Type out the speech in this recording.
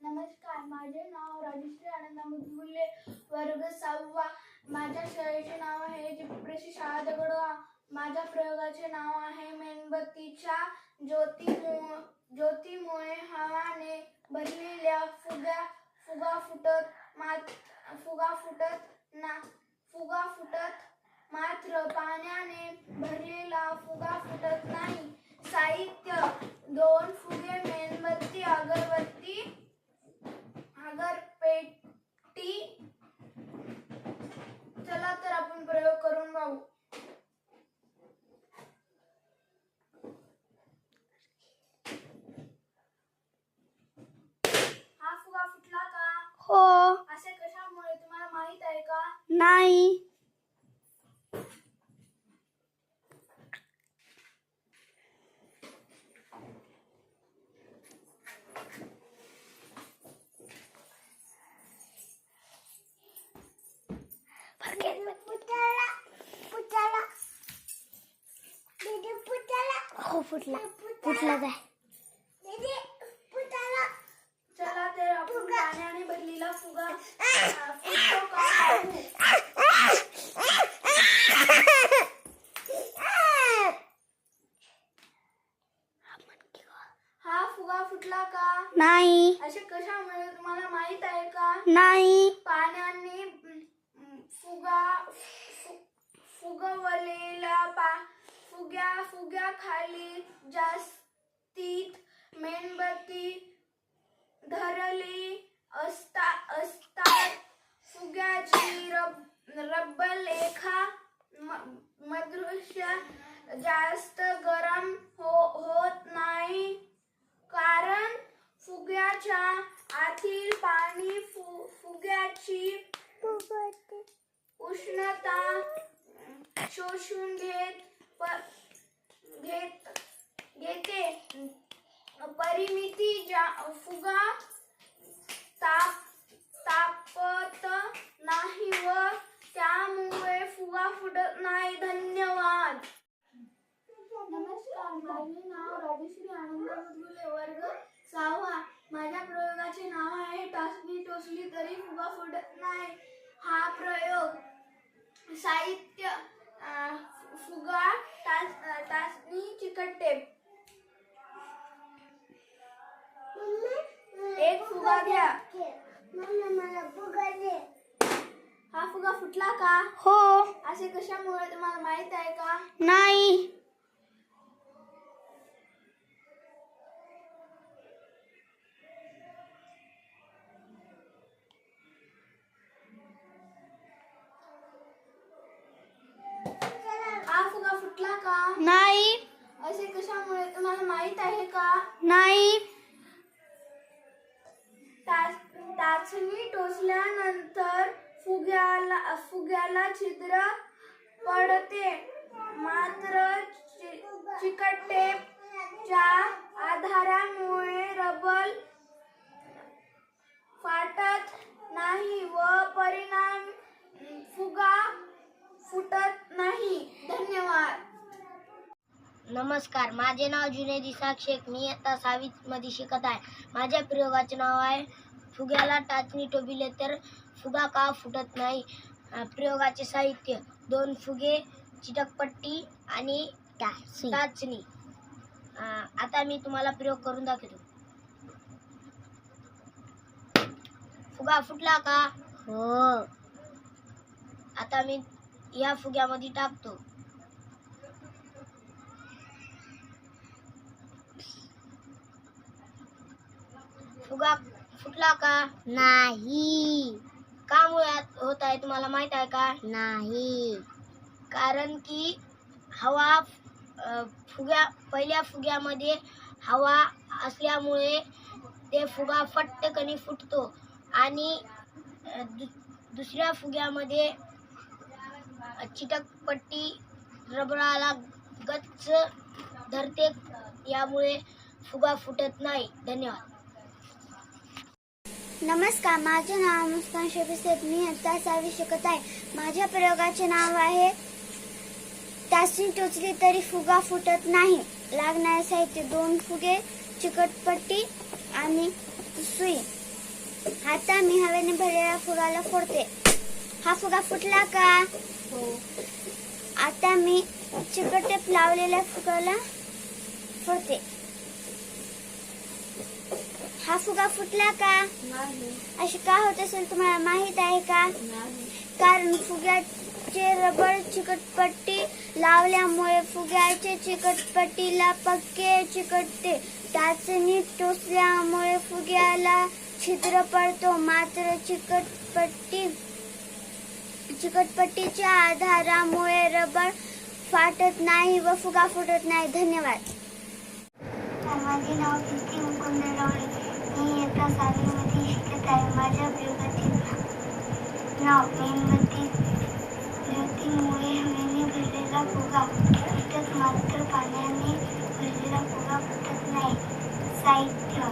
नमस्कार माझे नाव राजश्री आनंद मुदगुल्ले वर्ग सहावा. माझ्या शाळेचे नाव आहे जिप्रेशी शाळा दगडवा माझ्या प्रयोगाचे नाव आहे मेणबत्तीच्या ज्योतीमु ज्योतीमुळे हवाने भरलेल्या फुग्या फुगा फुटत मात फुगा फुटत ना फुगा फुटत मात्र पाण्याने भरलेला फुगा फुटत नाही. हो फुटला फुटला जाय चला तर आपण पाण्याने भरलेला फुगा। फुटतो का हा फुगा फुटला का? नाही. असे कशामुळे? तुम्हाला माहित आहे का? नाही. पाण्याने फुगा फुगवलेला पा फुग्या फुग्या खाली जास्तीत मेणबत्ती धरली. असता असतात फुग्याची रब रब्बलेखा मदृश्य जास्त गरम हो होत नाही. कारण फुग्याच्या आतील पाणी फु फुग्याची उष्णता शोषून घेत प- घेत घेते. परिमिती जा फुगा ताप तापत नाही व त्यामुळे फुगा फुटत नाही. धन्यवाद. नमस्कार माझे नाव राजश्री आनंद मुदगुले वर्ग सहावा. माझ्या प्रयोगाचे नाव आहे टासली टोचली तरी फुगा फुटत नाही. हा प्रयोग साहित्य फुगा अं, टाचणी चिकट टेप. एक फुगा घ्या हा फुगा फुटला का? हो. असे कशामुळे तुम्हाला माहीत आहे का? नाही हा फुगा फुटला का नाही असे कशामुळे तुम्हाला माहीत आहे का? नाही. टाच- टाचणी टोचल्यानंतर फुग्याला फुग्याला छिद्र पडते. मात्र चिकट टेपच्या आधारामुळे रबर फाटत नाही व परिणाम फुगा फुटत नाही. धन्यवाद. नमस्कार माझे नाव जुनेद इसाक शेख मी आता सहावीत मध्ये शिकत आहे. माझ्या प्रयोगाचे नाव आहे. फुग्याला टाचणी टोबिले तर फुगा का फुटत नाही? प्रयोगाचे साहित्य. दोन फुगे चिटकपट्टी आणि टाचणी. आता मी तुम्हाला प्रयोग करून दाखवतो. फुगा फुटला का? हो. आता मी या फुग्यामध्ये टाकतो. फुगा फुटला का? नाही. का मुळात होत आहे तुम्हाला माहीत आहे का? नाही. कारण की हवा फुग्या पहिल्या फुग्यामध्ये हवा असल्यामुळे ते फुगा फट्टकनी फुटतो आणि दु- दुसऱ्या फुग्यामध्ये चिटकपट्टी रबराला गच्च धरते. यामुळे फुगा फुटत नाही. धन्यवाद. नमस्कार माझे नाव मुस्कान शेख मी आता सहावी शिकत आहे. माझ्या प्रयोगाचे नाव आहे टाचणी टोचली तरी फुगा फुटत नाही. लागणारे साहित्य दोन फुगे चिकटपट्टी आणि सुई. आता मी हवेने भरलेल्या फुगाला फोडते. हा फुगा फुटला का? हो. आता मी चिकट टेप लावलेल्या फुगाला फोडते. हा फुगा फुटला का? असे का होत असेल तुम्हाला माहीत आहे का? कारण फुग्याचे रबर चिकटपट्टी लावल्यामुळे फुग्याचे चिकटपट्टीला पक्के चिकटते. टाचणी टोचल्यामुळे फुग्याला छिद्र पडतो. मात्र चिकटपट्टी चिकटपट्टीच्या आधारामुळे रबर फाटत नाही व फुगा फुटत नाही. धन्यवाद. माझे नाव मी इयत्ता सहावीमध्ये शिकत आहे. माझ्या प्रयोगाचे नाव मेणबत्ती ज्योतीमुळे हवेने भरलेला फुगा फुटत मात्र पाण्याने भरलेला फुगा फुटत नाही. साहित्य